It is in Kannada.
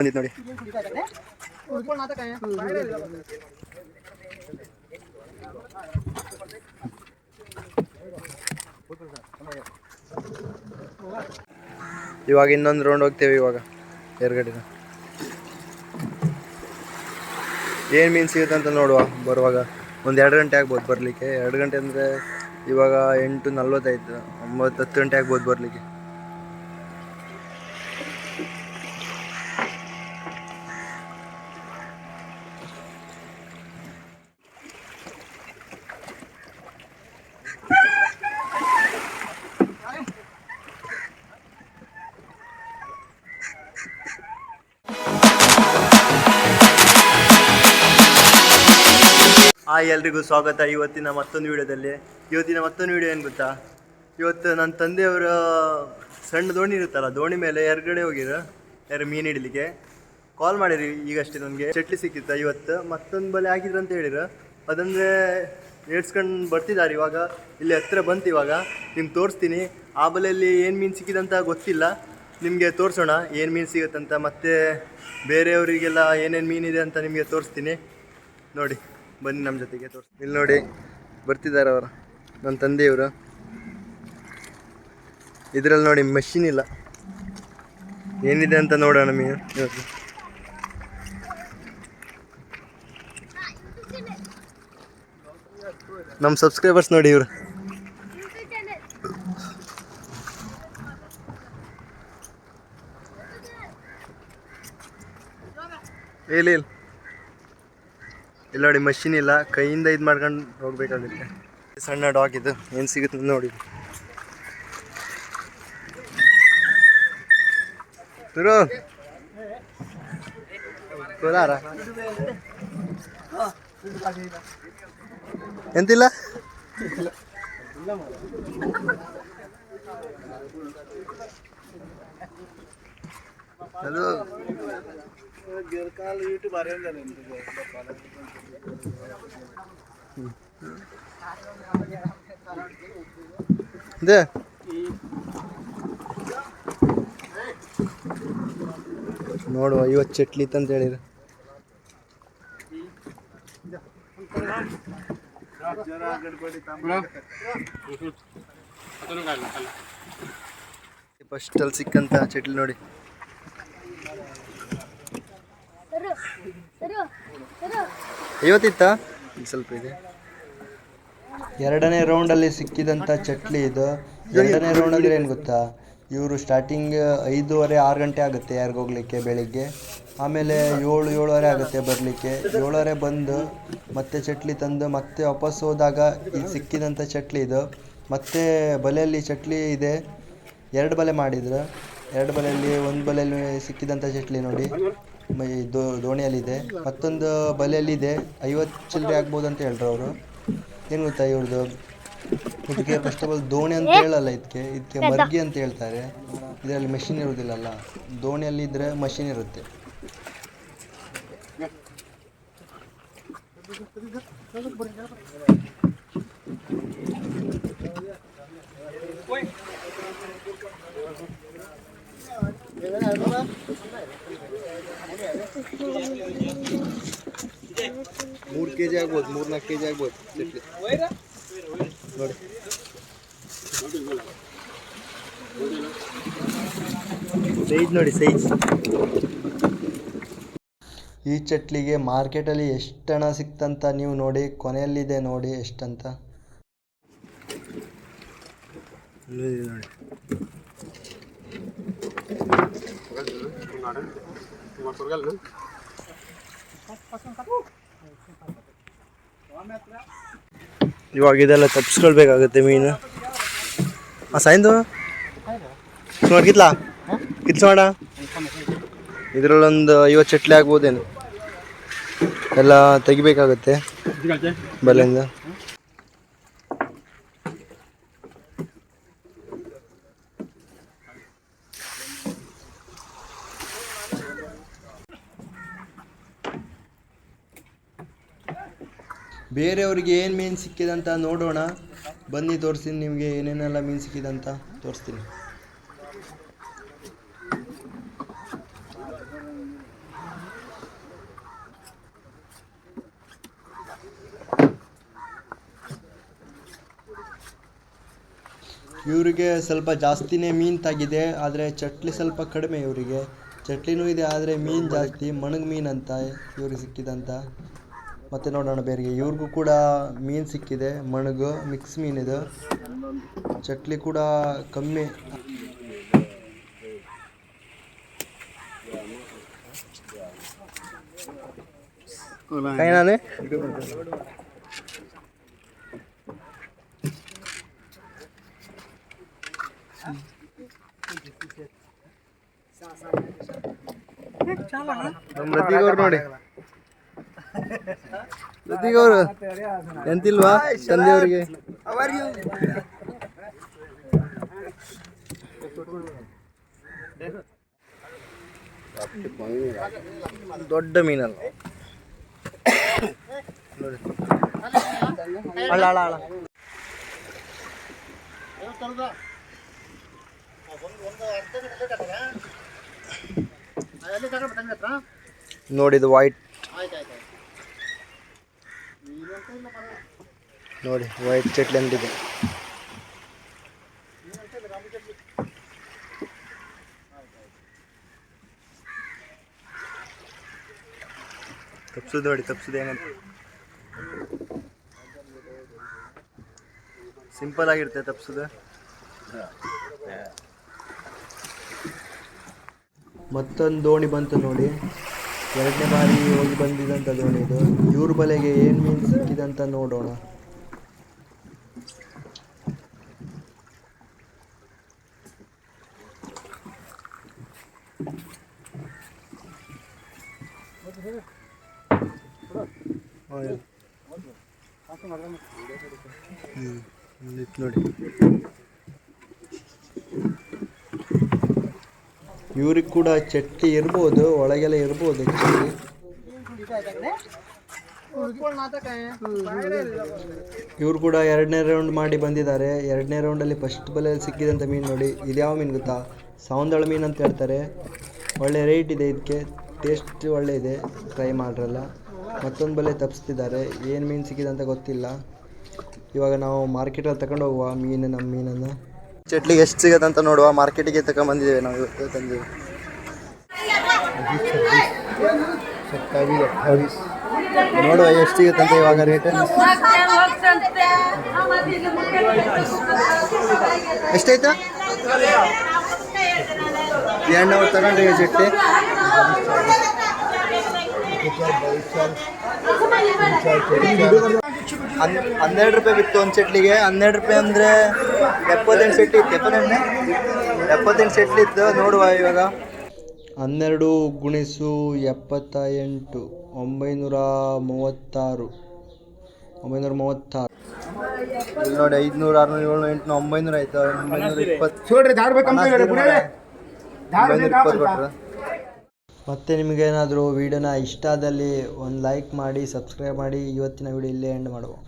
ಬಂದಿತ್ತು ನೋಡಿ. ಇವಾಗ ಇನ್ನೊಂದು ರೌಂಡ್ ಹೋಗ್ತೇವೆ ಇವಾಗ, ಎರಗಡಿನ. ಏನು ಮೀನು ಸಿಗುತ್ತೆ ಅಂತ ನೋಡುವ, ಬರುವಾಗ. ಒಂದು ಎರಡು ಗಂಟೆ ಆಗ್ಬೋದು ಬರಲಿಕ್ಕೆ. ಎರಡು ಗಂಟೆ ಅಂದರೆ ಇವಾಗ ಎಂಟು ನಲ್ವತ್ತೈದು, ಒಂಬತ್ತು ಹತ್ತು ಗಂಟೆ ಆಗ್ಬೋದು ಬರಲಿಕ್ಕೆ. ಹಾಯ್ ಎಲ್ರಿಗೂ ಸ್ವಾಗತ ಇವತ್ತಿನ ಮತ್ತೊಂದು ವಿಡಿಯೋದಲ್ಲಿ. ಇವತ್ತಿನ ಮತ್ತೊಂದು ವಿಡಿಯೋ ಏನು ಗೊತ್ತಾ? ಇವತ್ತು ನನ್ನ ತಂದೆಯವರ ಸಣ್ಣ ದೋಣಿ ಇರುತ್ತಲ್ಲ, ದೋಣಿ ಮೇಲೆ ಎರಗಡೆ ಹೋಗಿದ್ರು. ಯಾರು ಮೀನು ಹಿಡಿಲಿಕ್ಕೆ. ಕಾಲ್ ಮಾಡಿರಿ ಈಗಷ್ಟೇ ನನಗೆ. ಚಟ್ಲಿ ಸಿಕ್ಕಿತ್ತ ಇವತ್ತು. ಮತ್ತೊಂದು ಬಲೆ ಹಾಕಿದ್ರು ಅಂತ ಹೇಳಿರು ಅದಂದರೆ ಏಡ್ಸ್ಕೊಂಡು ಬರ್ತಿದ್ದಾರೆ ಇವಾಗ. ಇಲ್ಲಿ ಹತ್ತಿರ ಬಂತು ಇವಾಗ. ನಿಮ್ಗೆ ತೋರಿಸ್ತೀನಿ. ಆ ಬಲೆಯಲ್ಲಿ ಏನು ಮೀನು ಸಿಕ್ಕಿದಂತ ಗೊತ್ತಿಲ್ಲ. ನಿಮಗೆ ತೋರಿಸೋಣ, ಏನು ಮೀನು ಸಿಗುತ್ತಂತ. ಮತ್ತೆ ಬೇರೆಯವರಿಗೆಲ್ಲ ಏನೇನು ಮೀನಿದೆ ಅಂತ ನಿಮಗೆ ತೋರಿಸ್ತೀನಿ. ನೋಡಿ. ಬನ್ನಿ ನಮ್ಮ ಜೊತೆಗೆ ತೋರಿಸಿ ಇಲ್ಲಿ ನೋಡಿ ಬರ್ತಿದ್ದಾರೆ ಅವರು ನನ್ನ ತಂದೆಯವರು. ಇದರಲ್ಲಿ ನೋಡಿ ಮಷಿನ್ ಇಲ್ಲ. ಏನಿದೆ ಅಂತ ನೋಡೋಣ ನಮಗೆ ಇವತ್ತು ನಮ್ಮ ಸಬ್ಸ್ಕ್ರೈಬರ್ಸ್ ನೋಡಿ ಇವರು. ಇಲ್ಲ ಇಲ್ಲ. ಇಲ್ಲ ನೋಡಿ ಮಷಿನ್ ಇಲ್ಲ. ಕೈಯಿಂದ ಇದು ಮಾಡ್ಕೊಂಡು ಹೋಗ್ಬೇಕಾಗುತ್ತೆ. ಸಣ್ಣ ಡಾಗ್ ಇದು. ಏನು ಸಿಗುತ್ತೆ ನೋಡಿ. ಕೋಲಾರ? ಎಂತಿಲ್ಲ? ಹಲೋ. ಇದೆ ನೋಡುವ ಇವತ್ತು ಚಟ್ಲಿ ಅಂತ ಹೇಳಿರ. ಫಸ್ಟಲ್ಲಿ ಸಿಕ್ಕಂತ ಚಟ್ಲಿ ನೋಡಿ. ಐವತ್ತಿತ್ತ ಈಗ ಸ್ವಲ್ಪ ಇದೆ. ಎರಡನೇ ರೌಂಡಲ್ಲಿ ಸಿಕ್ಕಿದಂಥ ಚಟ್ಲಿ ಇದು. ಎರಡನೇ ರೌಂಡ್ ಅಂದ್ರೆ ಏನು ಗೊತ್ತಾ? ಇವರು ಸ್ಟಾರ್ಟಿಂಗ್ ಐದೂವರೆ, ಆರು ಗಂಟೆ ಆಗುತ್ತೆ ಯಾರಿಗೆ ಹೋಗ್ಲಿಕ್ಕೆ ಬೆಳಿಗ್ಗೆ. ಆಮೇಲೆ ಏಳು, ಏಳುವರೆ ಆಗುತ್ತೆ ಬರಲಿಕ್ಕೆ. ಏಳುವರೆ ಬಂದು ಮತ್ತೆ ಚಟ್ಲಿ ತಂದು ಮತ್ತೆ ವಾಪಸ್ ಹೋದಾಗ ಇದು ಸಿಕ್ಕಿದಂಥ ಚಟ್ಲಿ ಇದು. ಮತ್ತೆ ಬಲೆಯಲ್ಲಿ ಚಟ್ಲಿ ಇದೆ. ಎರಡು ಬಲೆ ಮಾಡಿದ್ರು. ಎರಡು ಬಲೆಯಲ್ಲಿ, ಒಂದು ಬಲೆಯಲ್ಲಿ ಸಿಕ್ಕಿದಂಥ ಚಟ್ಲಿ ನೋಡಿ. ದೋ ಇದು ದೋಣಿಯಲ್ಲಿದೆ. ಮತ್ತೊಂದು ಬಲೆಯಲ್ಲಿದೆ. ಐವತ್ತು ಚಿಲ್ಲರೆ ಆಗ್ಬೋದು ಅಂತ ಹೇಳ್ರು ಅವರು. ಏನು ಗೊತ್ತಾ ಇವ್ರದ್ದು ಇದಕ್ಕೆ ಫಸ್ಟ್ ಆಫ್ ಆಲ್ ದೋಣಿ ಅಂತ ಹೇಳಲ್ಲ ಇದಕ್ಕೆ ಇದಕ್ಕೆ ಮರ್ಗಿ ಅಂತ ಹೇಳ್ತಾರೆ. ಇದರಲ್ಲಿ ಮೆಷಿನ್ ಇರುವುದಿಲ್ಲಲ್ಲ ದೋಣಿಯಲ್ಲಿ ಇದ್ರೆ ಮಷಿನ್ ಇರುತ್ತೆ. ಮೂರು ಕೆ ಜಿ ಆಗ್ಬೋದು ಮೂರ್ನಾಲ್ಕು ಕೆ ಜಿ ಆಗ್ಬೋದು ನೋಡಿ. ಸೈಜ್ ನೋಡಿ, ಸೈಜ್. ಈ ಚಟ್ಲಿಗೆ ಮಾರ್ಕೆಟಲ್ಲಿ ಎಷ್ಟು ಹಣ ಸಿಕ್ತಂತ ನೀವು ನೋಡಿ, ಕೊನೆಯಲ್ಲಿದೆ ನೋಡಿ ಎಷ್ಟಂತ. ನೋಡಿ. ಇವಾಗ ಇದೆಲ್ಲ ತಪ್ಪಿಸ್ಕೊಳ್ಬೇಕಾಗುತ್ತೆ ಮೀನು. ಆ, ಸಾಯಿಂದು? ಕಿತ್ಲಾ ಮಾಡ. ಇದರಲ್ಲೊಂದು ಐವತ್ತು ಚಟ್ಲಿ ಆಗ್ಬೋದೇನು? ಎಲ್ಲ ತೆಗಿಬೇಕಾಗತ್ತೆ. ಬಲೆಯಿಂದ ಬೇರೆಯವ್ರಿಗೆ ಏನು ಮೀನು ಸಿಕ್ಕಿದಂತ ನೋಡೋಣ. ಬನ್ನಿ ತೋರಿಸ್ತೀನಿ ನಿಮಗೆ ಏನೇನೆಲ್ಲ ಮೀನು ಸಿಕ್ಕಿದಂತ ತೋರಿಸ್ತೀನಿ. ಇವರಿಗೆ ಸ್ವಲ್ಪ ಜಾಸ್ತಿನೇ ಮೀನು ತಾಗಿದೆ, ಆದರೆ ಚಟ್ಲಿ ಸ್ವಲ್ಪ ಕಡಿಮೆ ಇವರಿಗೆ. ಚಟ್ಲಿನೂ ಇದೆ, ಆದರೆ ಮೀನು ಜಾಸ್ತಿ, ಮಣಗ್ ಮೀನು ಅಂತ ಇವ್ರಿಗೆ ಸಿಕ್ಕಿದಂತ. ಮತ್ತೆ ನೋಡೋಣ ಬೇರೆ. ಇವ್ರಿಗೂ ಕೂಡ ಮೀನ್ ಸಿಕ್ಕಿದೆ ಮಣಗು ಮಿಕ್ಸ್ ಮೀನ್ ಇದು. ಚಟ್ಲಿ ಕೂಡ ಕಮ್ಮಿ. ನೋಡಿ. ನಮ್ಮ ಅವರು ಎಂತಿಲ್ವಾ ತಂದೆಯವ್ರಿಗೆ? ದೊಡ್ಡ ಮೀನಲ್ಲ. ಅಳ ಅಳ ಅಳ ನೋಡಿದ ವೈಟ್ ನೋಡಿ ವೈಟ್ ಚಟ್ಲಿ ಇದೆ. ತಪ್ಸುದು ನೋಡಿ, ತಪ್ಸುದು ಏನಂತ. ಸಿಂಪಲ್ ಆಗಿರುತ್ತೆ ತಪ್ಸುದು. ಮತ್ತೊಂದು ದೋಣಿ ಬಂತು ನೋಡಿ. ಎರಡನೇ ಬಾರಿ ಹೋಗಿ ಬಂದಿದಂಥ ದೋಣಿ ಇದು. ಇವ್ರ ಬಲೆಗೆ ಏನು ಮೀನು ಸಿಕ್ಕಿದಂತ ನೋಡೋಣ. ಇವ್ರಿಗೆ ಕೂಡ ಚಟ್ಟಿ ಇರ್ಬೋದು, ಒಳಗೆಲ್ಲ ಇರ್ಬೋದು actually. ಇವ್ರು ಕೂಡ ಎರಡನೇ ರೌಂಡ್ ಮಾಡಿ ಬಂದಿದ್ದಾರೆ. ಎರಡನೇ ರೌಂಡಲ್ಲಿ ಫಸ್ಟ್ ಬಲೆಯಲ್ಲಿ ಸಿಕ್ಕಿದಂಥ ಮೀನು ನೋಡಿ, ಇದ್ಯಾವ ಮೀನು ಗೊತ್ತಾ? ಸೌಂದಳ ಮೀನು ಅಂತ ಹೇಳ್ತಾರೆ. ಒಳ್ಳೆ ರೇಟ್ ಇದೆ ಇದಕ್ಕೆ ಟೇಸ್ಟ್ ಇದೆ ಟ್ರೈ ಮಾಡ್ರಲ್ಲ. ಮತ್ತೊಂದು ಬಲೆ ತಪ್ಪಿಸ್ತಿದ್ದಾರೆ ಏನು ಮೀನು ಸಿಕ್ಕಿದೆ ಅಂತ ಗೊತ್ತಿಲ್ಲ. ಇವಾಗ ನಾವು ಮಾರ್ಕೆಟಲ್ಲಿ ತಗೊಂಡು ಹೋಗುವ ಮೀನು ನಮ್ಮ ಮೀನನ್ನು. ಚಟ್ಲಿಗೆ ಎಷ್ಟು ಸಿಗತ್ತೆ ಅಂತ ನೋಡುವ. ಮಾರ್ಕೆಟಿಗೆ ತಗೊಂಬಂದಿದ್ದೇವೆ ನಾವು ಇವತ್ತು ತಂದಿದ್ದೇವೆ ನೋಡುವ ಎಷ್ಟು ಸಿಗುತ್ತೆ ಅಂತ ಇವಾಗ ರೇಟ್ ಎಷ್ಟಾಯ್ತಾ ಎರಡು ಅವ್ರು ತಗೊಂಡ್ರಿ ಚಟ್ಲಿ. ಹನ್ನೆರಡು ರೂಪಾಯಿ ಬಿತ್ತು ಒಂದು ಚಟ್ಲಿಗೆ ಹನ್ನೆರಡು ರೂಪಾಯಿ ಅಂದ್ರೆ ಎಪ್ಪತ್ತೆಂಟು ಸೆಟ್ಲಿ ಇತ್ತು ಎಪ್ಪತ್ತೆಂಟು ಎಪ್ಪತ್ತೆಂಟು ಸೆಟ್ಲಿ ಇತ್ತು ನೋಡುವ ಇವಾಗ. ಹನ್ನೆರಡು ಗುಣಿಸು ಎಪ್ಪತ್ತ ಎಂಟು ಒಂಬೈನೂರ ಮೂವತ್ತಾರು. ಒಂಬೈನೂರ ಮೂವತ್ತಾರು. ನೋಡಿ ಐದುನೂರ ಆರುನೂರ ಏಳ್ನೂರ ಎಂಟುನೂರ ಒಂಬೈನೂರ ಆಯ್ತು. ಒಂಬೈನೂರ ಇಪ್ಪತ್ತು. ಒಂಬೈನೂರ ಇಪ್ಪತ್ತು ಕೊಟ್ಟರು ಮತ್ತೆ ನಿಮಗೇನಾದರೂ ವಿಡಿಯೋನ ಇಷ್ಟ ಆದಲ್ಲಿ ಒಂದು ಲೈಕ್ ಮಾಡಿ ಸಬ್ಸ್ಕ್ರೈಬ್ ಮಾಡಿ. ಇವತ್ತಿನ ವಿಡಿಯೋ ಇಲ್ಲೇ ಎಂಡ್ ಮಾಡುವ.